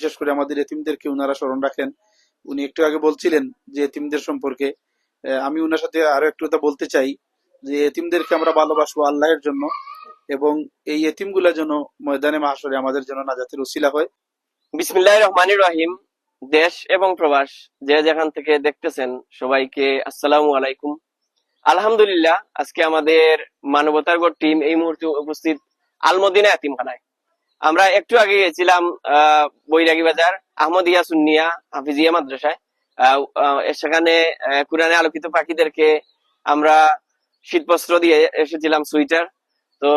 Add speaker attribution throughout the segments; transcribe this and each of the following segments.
Speaker 1: বিশেষ করে আমাদের এতিমদেরকে উনারা স্মরণ রাখেন। উনি একটু আগে বলছিলেন যে এতিমদের সম্পর্কে। আমি উনার সাথে আরও একটু কথা বলতে চাই যে এতিমদেরকে আমরা ভালোবাসবো আল্লাহের জন্য এবং এই এতিমগুলা যেন ময়দানে মাহাসরে আমাদের জন্য নাজাতের উসিলা হয়।
Speaker 2: বিসমিল্লাহ রহমানির রহিম। দেশ এবং প্রবাস যে যেখান থেকে দেখতেছেন সবাইকে আসসালামু আলাইকুম। আলহামদুলিল্লাহ, আজকে আমাদের মানবতার গড় টিম এই মুহূর্তে উপস্থিত আলমদিনা এতিমখানায়। আমরা একটু আগে গেছিলাম বৈরাগী বাজার আহমদিয়া সুন্নিয়া হাফিজিয়া মাদ্রাসায়। সেখানে কোরআনে আলোকিত পাখিদেরকে আমরা শীতবস্ত্র দিয়ে এসেছিলাম সুইটার তো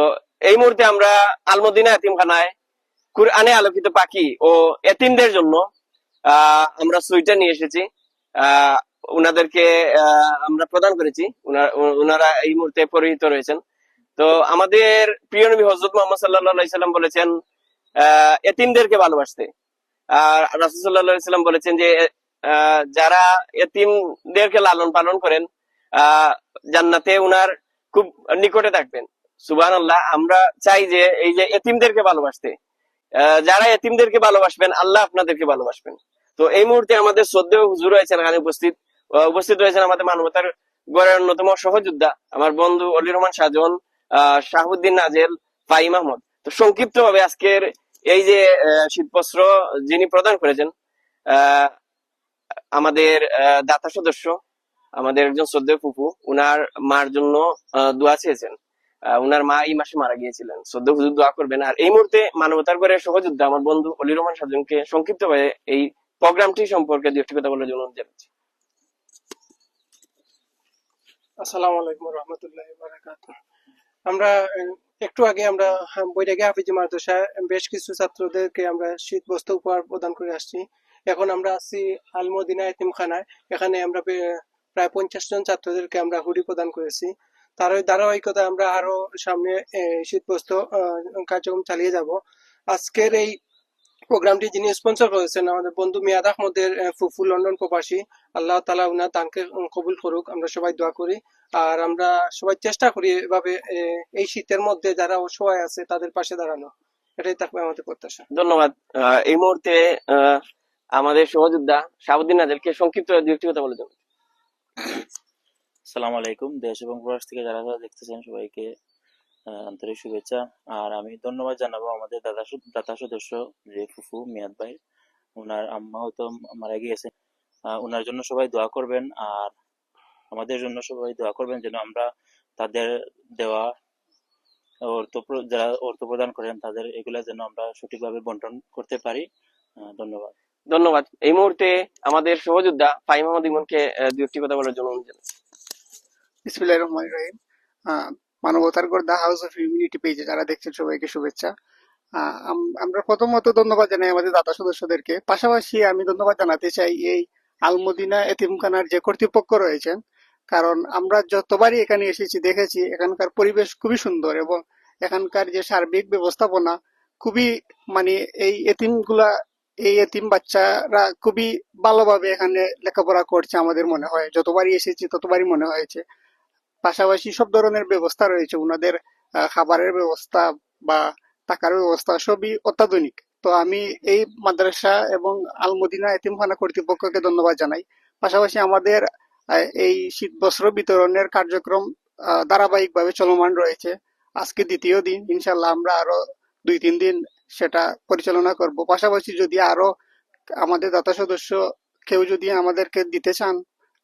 Speaker 2: এই মুহূর্তে আমরা আলমদিনা এতিমখানায় কুরআনে আলোকিত পাখি ও এতিমদের জন্য আমরা সুইটার নিয়ে এসেছি। আহ, আমরা প্রদান করেছি। উনারা এই মুহূর্তে পরিহিত রয়েছেন। তো আমাদের প্রিয় নবী হজরত মোহাম্মদ সাল্লাহ সাল্লাম বলেছেন এতিমদেরকে ভালোবাসতে। আর রাসুসাল্লাহ সাল্লাম বলেছেন যে যারা এতিমদেরকে লালন পালন করেন জান্নাতে উনার খুব নিকটে থাকবেন। আল্লাহ আমরা চাই যে এই যে এতিমদেরকে ভালোবাসতে। যারা এতিমদেরকে ভালোবাসবেন আল্লাহ আপনাদেরকে ভালোবাসবেন। তো এই মুহূর্তে আমাদের শ্রদ্ধেয় হুজুর রয়েছেন এখানে উপস্থিত উপস্থিত রয়েছেন আমাদের মানবতার গড়ের অন্যতম সহযোদ্ধা আমার বন্ধু অলি রহমান সাজন আহ, শাহুদ্দিন নাজেল ফাইম আহমদ। তো সংক্ষিপ্ত ভাবে আজকের এই যে শীতবস্ত্র যিনি প্রদান করেছেন আমাদের দাতা সদস্য, আমাদের একজন শ্রদ্ধেয় ফুফু, উনার মার জন্য দোয়া চেয়েছেন। উনার মা এই মাসে মারা গিয়েছিলেন। সদ্য হুজুর দোয়া করবেন। আর এই মুহূর্তে মানবতার করে সহযোদ্ধা আমার বন্ধু অলি রহমান সাজনকে সংক্ষিপ্ত ভাবে এই প্রোগ্রামটি সম্পর্কে দু একটি কথা বলার জন্য অনুরোধ জানাচ্ছি।
Speaker 3: আসসালামু আলাইকুম রহমতুল্লাহ আমরা একটু আগে আমরা হা- বৈরাগী হাফিজি মাদ্রাসা বেশ কিছু ছাত্রদেরকে আমরা শীত বস্ত্র উপহার প্রদান করে আসছি। এখন আমরা আছি আলমদিনা এতিমখানায়। এখানে আমরা প্রায় পঞ্চাশ জন ছাত্রদেরকে আমরা হুডি প্রদান করেছি। তার ওই ধারাবাহিকতা আমরা আরও সামনে শীত বস্ত্র কার্যক্রম চালিয়ে যাব। আজকের এই প্রোগ্রামটি যিনি স্পন্সর করেছেন আমাদের বন্ধু মিয়াদ আহমদের ফুফু লন্ডন প্রবাসী আল্লাহ তালা উনার উম, কবুল করুক। আমরা সবাই দোয়া করি। আর আমরা সবাই চেষ্টা করি এভাবে এই শীতের মধ্যে যারা অসহায় আছে তাদের পাশে দাঁড়ানো। এটাই থাকবে আমাদের প্রত্যাশা।
Speaker 2: ধন্যবাদ। আহ, এই মুহূর্তে আহ, আমাদের সহযোদ্ধা শাহুদ্দিন নাজেলকে সংক্ষিপ্ত দু একটি কথা বলে দেবেন
Speaker 4: সালাম আলাইকুম। দেশ এবং প্রবাস থেকে যারা যারা দেখতেছেন সবাইকে আন্তরিক শুভেচ্ছা। আর আমি ধন্যবাদ জানাব আমাদের দাদা দাতা সদস্য যে ফুফু মিয়াদ ভাই ওনার আম্মা হয়তো মারা গিয়েছে। ওনার জন্য সবাই দোয়া করবেন আর আমাদের জন্য সবাই দোয়া করবেন যেন আমরা তাদের দেওয়া অর্থ যারা অর্থ প্রদান করেন তাদের এগুলা যেন আমরা সঠিকভাবে বন্টন করতে পারি। ধন্যবাদ।
Speaker 2: ধন্যবাদ। এই মুহূর্তে আমাদের সহযোদ্ধা ফাইম আহমদ ইমনকে আহ, দু একটি কথা বলার জন্য অনুরোধ জানাচ্ছি।
Speaker 5: বিসমিল্লাহির রহমানির রহিম। মানবতার গড় দা হাউস অফ ইউনিটি পেজে যারা দেখছেন সবাইকে শুভেচ্ছা। আমরা প্রথমত ধন্যবাদ জানাই আমাদের দাতা সদস্যদেরকে। পাশাপাশি আমি ধন্যবাদ জানাতে চাই এই আলমদিনা এতিমখানার যে কর্তৃপক্ষ রয়েছেন, কারণ আমরা যতবারই এখানে এসেছি, দেখেছি, এখানকার পরিবেশ খুবই সুন্দর এবং এখানকার যে সার্বিক ব্যবস্থাপনা খুবই মানে এই এতিমগুলা, এই এতিম বাচ্চারা খুবই ভালোভাবে এখানে লেখাপড়া করছে আমাদের মনে হয়। যতবারই এসেছি, ততবারই মনে হয়েছে। পাশাপাশি সব ধরনের ব্যবস্থা রয়েছে। ওনাদের খাবারের ব্যবস্থা বা টাকার ব্যবস্থা সবই অত্যাধুনিক। তো আমি এই মাদ্রাসা এবং আলমদিনা এতিমখানা কর্তৃপক্ষকে ধন্যবাদ জানাই। পাশাপাশি আমাদের এই শীত বস্ত্র বিতরণের কার্যক্রম ধারাবাহিকভাবে চলমান রয়েছে। আজকে দ্বিতীয় দিন ইনশাল্লাহ আমরা আরও দুই তিন দিন সেটা পরিচালনা করব। পাশাপাশি যদি আরও আমাদের দাতা সদস্য কেউ যদি আমাদেরকে দিতে চান,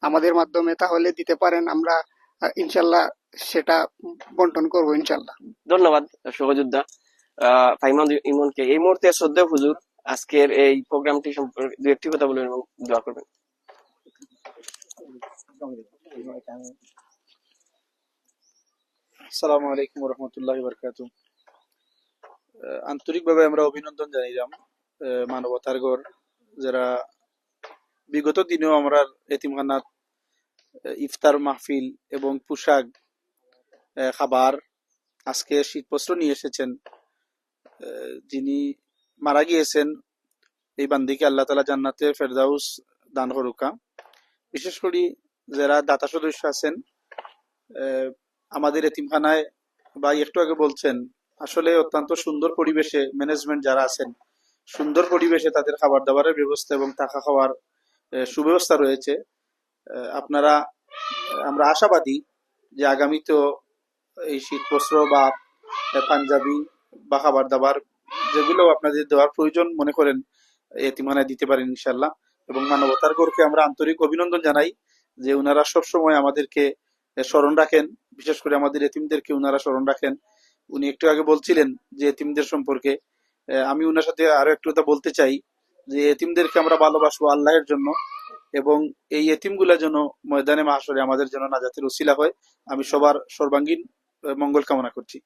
Speaker 5: আমাদের মাধ্যমে তাহলে দিতে পারেন। আমরা ইনশাল্লাহ সেটা বন্টন করব ইনশাল্লাহ।
Speaker 2: ধন্যবাদ সহযোদ্ধা আহ, ফাইম ইমনকে এই মুহূর্তে শ্রদ্ধেয় হুজুর আজকের এই প্রোগ্রামটি সম্পর্কে দু একটি কথা বলবেন এবং দোয়া করবেন।
Speaker 1: আসসালামু আলাইকুম রহমতুল্লাহ বরকাত আন্তরিকভাবে আমরা অভিনন্দন জানাইলাম আহ, মানবতার গড় যারা বিগত দিনেও আমরা এতিমখানাত ইফতার মাহফিল এবং পোশাক খাবার আজকে শীতবস্ত্র নিয়ে এসেছেন। যিনি মারা গিয়েছেন, এই বান্দিকে আল্লাহ তালা জান্নাতে ফেরদাউস দান করুকা বিশেষ করে যারা দাতা সদস্য আছেন আমাদের এতিমখানায় বা একটু আগে বলছেন, আসলে অত্যন্ত সুন্দর পরিবেশে ম্যানেজমেন্ট যারা আছেন, সুন্দর পরিবেশে তাদের খাবার দাবারের ব্যবস্থা এবং থাকা খাওয়ার সুব্যবস্থা রয়েছে। আপনারা, আমরা আশাবাদী যে আগামীতেও এই শীত বস্ত্র বা পাঞ্জাবি বা খাবার দাবার যেগুলো আপনাদের দেওয়ার প্রয়োজন মনে করেন এতিমানায় দিতে পারেন ইনশাল্লাহ এবং মানবতার গড়কে আমরা আন্তরিক অভিনন্দন জানাই যে উনারা সবসময় আমাদেরকে স্মরণ রাখেন, বিশেষ করে আমাদের এতিমদেরকে উনারা স্মরণ রাখেন। উনি একটু আগে বলছিলেন যে এতিমদের সম্পর্কে আমি উনার সাথে আরও একটু কথা বলতে চাই যে এতিমদেরকে আমরা ভালোবাসবো আল্লাহের জন্য। এবং এই এতিমগুলা যেন ময়দানে মাহাসরে আমাদের জন্য নাজাতের উসিলা হয় আমি সবার সর্বাঙ্গীন আহ, মঙ্গল কামনা করছি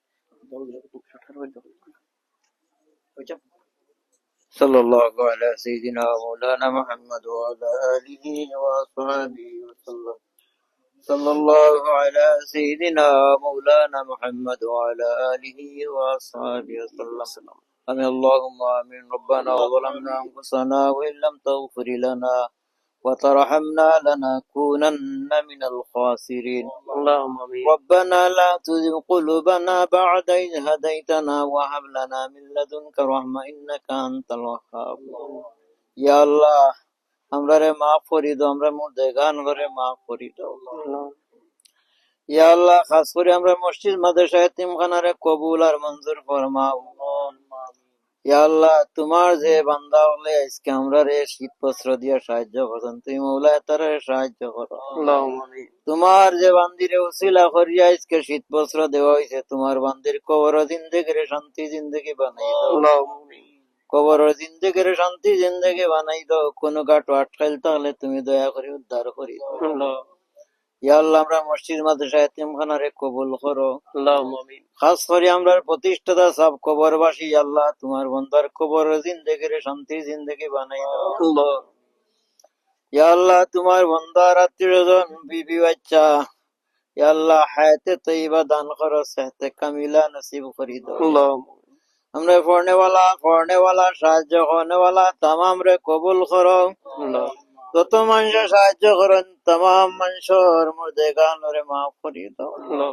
Speaker 6: صلى الله على سيدنا مولانا محمد وعلى آله وأصحابه وسلم صلى الله على سيدنا مولانا محمد وعلى آله وأصحابه وسلم آمين اللهم آمين ربنا وظلمنا أنفسنا وإن لم تغفر لنا وترحمنا لنكونن من الخاسرين
Speaker 2: اللهم آمين
Speaker 6: ربنا لا تزغ قلوبنا بعد إذ هديتنا وهب لنا من لدنك رحمة إنك أنت الوهاب يا الله আমরা রে মাফ করি দাও আমরা মুর্দে গান করে মাফ করি দাও ইয়া আল্লাহ খাস করে আমরা মসজিদ মাদ্রাসা এতিমখানারে কবুল আর মঞ্জুর ফরমাও ইয়া তোমার যে বান্দা হলে আজকে আমরা রে শীত বস্ত্র দিয়ে সাহায্য করছেন তুমি মৌলা তারা সাহায্য তোমার যে বান্দিরে উশিলা করিয়া আজকে শীত বস্ত্র দেওয়া হয়েছে তোমার বান্দির কবর জিন্দগির শান্তি জিন্দগি বানাই দাও। কবর জিন্দগির শান্তি জিন্দগি বানাই দাও। কোনো গাটো আটকাইল তাহলে তুমি দয়া করে উদ্ধার করি দাও আমরা মসজিদ কবুল খাস আমরা প্রতিষ্ঠাতা সব তোমার বন্দার শান্তি বানাই তোমার আত্মীয়জন বিবি বাচ্চা ইয়া হায়াতে তৈবা দান করো সেহতে কামিলা নসিব করি আমরা পড়নেওয়ালা পড়নেওয়ালা সাহায্য করনেওয়ালা তামাম রে কবুল করো। তত মানুষ সাহায্য করেন তামাম মানুষের মধ্যে গান রে মাফ করি দাও
Speaker 2: الله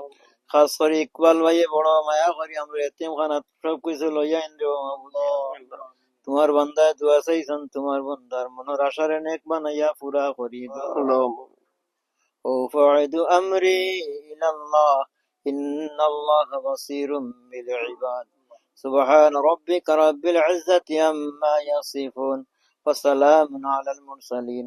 Speaker 6: খাস করে ইকবাল ভাইয়ে বড় মায়া করি আমরা এতিম খানা সব কিছু লইয়া এন রে তোমার বান্দায় দুয়া চাইছেন তোমার বান্দার মনের আশারে নেক বানাইয়া পুরা করি দাও
Speaker 2: اللهم
Speaker 6: أفعد أمري إلى الله إن الله بصير بالعباد سبحان ربك رب العزة عما يصفون وسلام على المرسلين